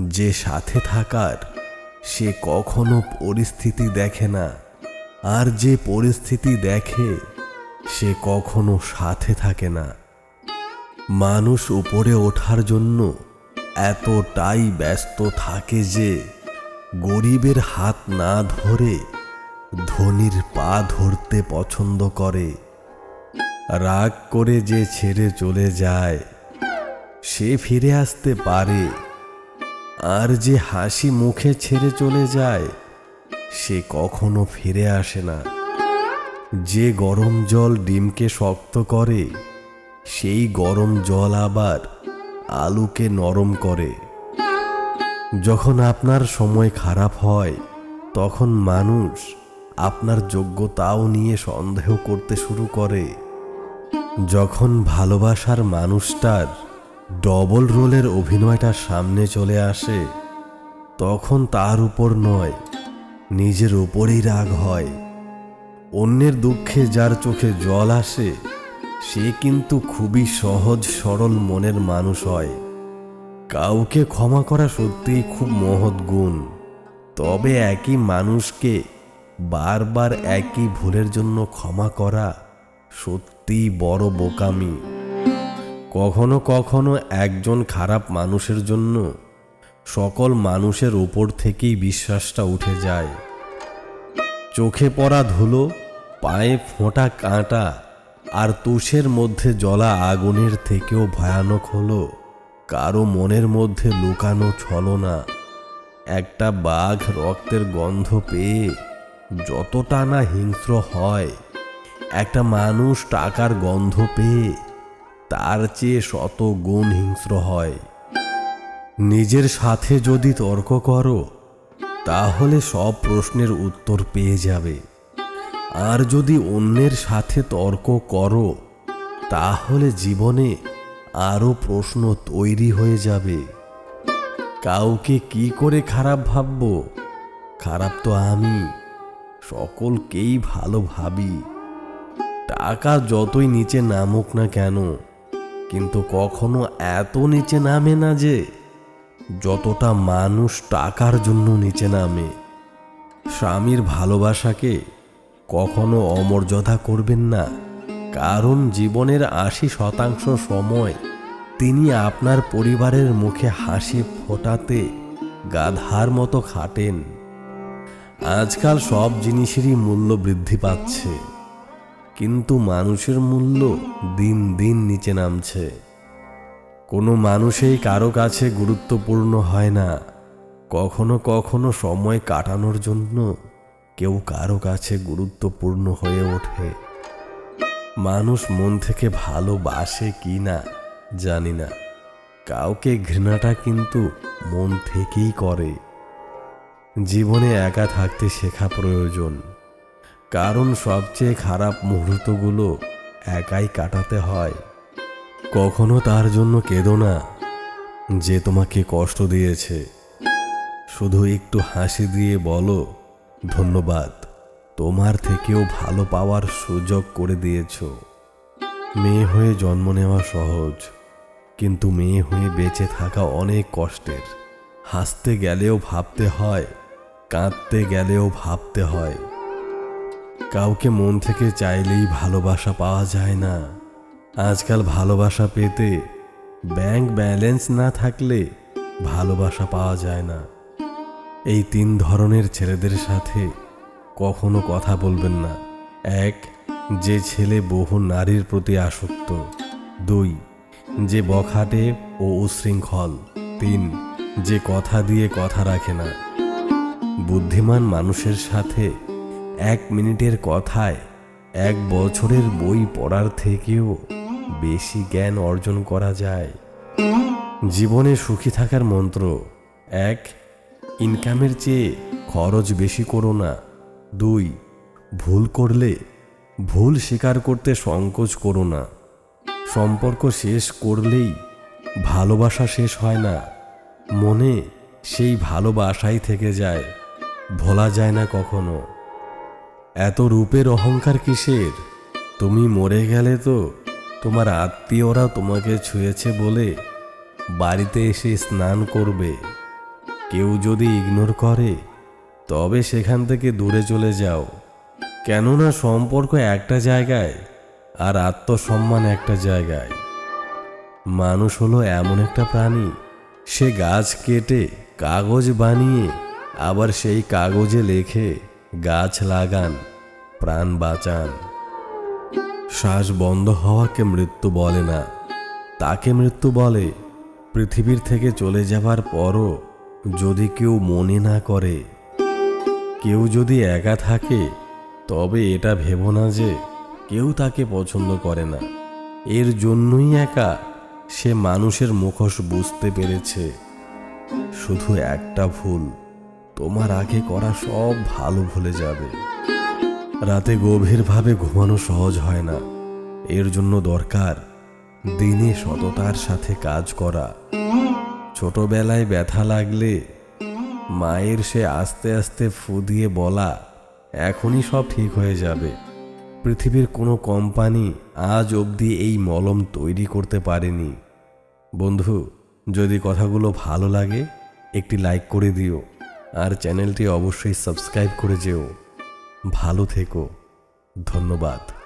যে সাথে থাকার, সে কখনো পরিস্থিতি দেখে না। আর যে পরিস্থিতি দেখে, সে কখনো সাথে থাকে না। মানুষ উপরে ওঠার জন্য এতটাই ব্যস্ত থাকে যে, গরিবের হাত না ধরে ধনির পা ধরতে পছন্দ করে। রাগ করে যে ছেড়ে চলে যায়, সে ফিরে আসতে পারে আর যে হাসি মুখে ছেড়ে চলে যায়, সে কখনো ফিরে আসে না। যে গরম জল ডিমকে শক্ত করে, সেই গরম জল আবার আলুকে নরম করে। যখন আপনার সময় খারাপ হয়, তখন মানুষ আপনার যোগ্যতাও নিয়ে সন্দেহ করতে শুরু করে। যখন ভালোবাসার মানুষটার ডবল রোলের অভিনয়টা সামনে চলে আসে, তখন তার উপর নয়, নিজের উপরেই রাগ হয়। অন্যের দুঃখে যার চোখে জল আসে, সে কিন্তু খুবই সহজ সরল মনের মানুষ হয়। কাউকে ক্ষমা করা সত্যিই খুব মহৎ গুণ। তবে একই মানুষকে বারবার একই ভুলের জন্য ক্ষমা করা সত্যিই বড় বোকামি। কখনো কখনো একজন খারাপ মানুষের জন্য সকল মানুষের উপর থেকেই বিশ্বাসটা উঠে যায়। চোখে পড়া ধুলো, পায়ে ফোঁটা কাঁটা আর তুষের মধ্যে জ্বলা আগুনের থেকেও ভয়ানক হলো। কারও মনের মধ্যে লুকানো ছলনা একটা বাঘ রক্তের গন্ধ পেয়ে যতটা না হিংস্র হয়, একটা মানুষ টাকার গন্ধ পেয়ে তার চেয়ে শত গুণ হিংস্র হয়। নিজের সাথে যদি তর্ক করো, তাহলে সব প্রশ্নের উত্তর পেয়ে যাবে। আর যদি অন্যের সাথে তর্ক করো, তাহলে জীবনে আরও প্রশ্ন তৈরি হয়ে যাবে। কাউকে কি করে খারাপ ভাবব? খারাপ তো আমি, সকলকেই ভালো ভাবি। টাকা যতই নিচে নামুক না কেন কিন্তু কখনো এত নিচে নামে না যে, যতটা মানুষ টাকার জন্য নিচে নামে, স্বামীর ভালোবাসাকে কখনো অমর্যাদা করবেন না। কারণ জীবনের আশি শতাংশ সময় তিনি আপনার পরিবারের মুখে হাসি ফোটাতে গাধার মতো খাটেন। আজকাল সব জিনিসেরই মূল্য বৃদ্ধি পাচ্ছে। কিন্তু মানুষের মূল্য দিন দিন নিচে নামছে। কোনো মানুষেই কারও কাছে গুরুত্বপূর্ণ হয় না। কখনো কখনো সময় কাটানোর জন্য কেউ কারও কাছে গুরুত্বপূর্ণ হয়ে ওঠে। মানুষ মন থেকে ভালোবাসে কি না জানি না। কাউকে ঘৃণাটা কিন্তু মন থেকেই করে। জীবনে একা থাকতে শেখা প্রয়োজন। কারণ সবচেয়ে খারাপ মুহূর্তগুলো একাই কাটাতে হয়। কখনো তার জন্য কেঁদো না যে তোমাকে কষ্ট দিয়েছে। শুধু একটু হাসি দিয়ে বলো, ধন্যবাদ, তোমার থেকেও ভালো পাওয়ার সুযোগ করে দিয়েছ। মেয়ে হয়ে জন্ম নেওয়া সহজ, কিন্তু মেয়ে হয়ে বেঁচে থাকা অনেক কষ্টের। হাসতে গেলেও ভাবতে হয়, কাঁদতে গেলেও ভাবতে হয়। কাউকে মন থেকে চাইলেই ভালোবাসা পাওয়া যায় না। আজকাল ভালোবাসা পেতে ব্যাংক ব্যালেন্স না থাকলে ভালোবাসা পাওয়া যায় না। এই তিন ধরনের ছেলেদের সাথে কখনো কথা বলবেন না। এক, যে ছেলে বহু নারীর প্রতি আসক্ত। দুই, যে বখাটে ও উশৃঙ্খল। তিন, যে কথা দিয়ে কথা রাখে না। বুদ্ধিমান মানুষের সাথে এক মিনিটের কথায় এক বছরের বই পড়ার থেকেও বেশি জ্ঞান অর্জন করা যায়। জীবনে সুখী থাকার মন্ত্র, এক ইনকামের চেয়ে খরচ বেশি করো না। দুই, ভুল করলে ভুল স্বীকার করতে সংকোচ করো না। সম্পর্ক শেষ করলেই ভালোবাসা শেষ হয় না। মনে সেই ভালোবাসাই থেকে যায়, ভোলা যায় না কখনো। এত রূপের অহংকার কিসের? তুমি মরে গেলে তো তোমার আত্মীয়রা তোমাকে ছুঁয়েছে বলে বাড়িতে এসে স্নান করবে। কেউ যদি ইগনোর করে, তবে সেখান থেকে দূরে চলে যাও। কেননা সম্পর্ক একটা জায়গায় আর আত্মসম্মান একটা জায়গায়। মানুষ হলো এমন একটা প্রাণী, সে গাছ কেটে কাগজ বানিয়ে আবার সেই কাগজে লেখে গাছ লাগান। প্রাণ বাঁচান। শ্বাস বন্ধ হওয়াকে মৃত্যু বলে না। তাকে মৃত্যু বলে, পৃথিবীর থেকে চলে যাবার পরও যদি কেউ মনে না করে, কেউ যদি একা থাকে, তবে এটা ভেবো না যে কেউ তাকে পছন্দ করে না। এর জন্যই একা সে মানুষের মুখোশ বুঝতে পেরেছে। শুধু একটা ভুল, তোমার আগে করা সব ভালো ভুলে যাবে। রাতে গভীরভাবে ঘুমানো সহজ হয় না। এর জন্য দরকার দিনে সততার সাথে কাজ করা। ছোটবেলায় ব্যথা লাগলে মায়ের সে আস্তে আস্তে ফু দিয়ে বলা, এখনই সব ঠিক হয়ে যাবে। পৃথিবীর কোনো কোম্পানি আজ অবধি এই মলম তৈরি করতে পারেনি। বন্ধু, যদি কথাগুলো ভালো লাগে, একটি লাইক করে দিও। আর চ্যানেলটি অবশ্যই সাবস্ক্রাইব করে যেও। ভালো থেকো। ধন্যবাদ।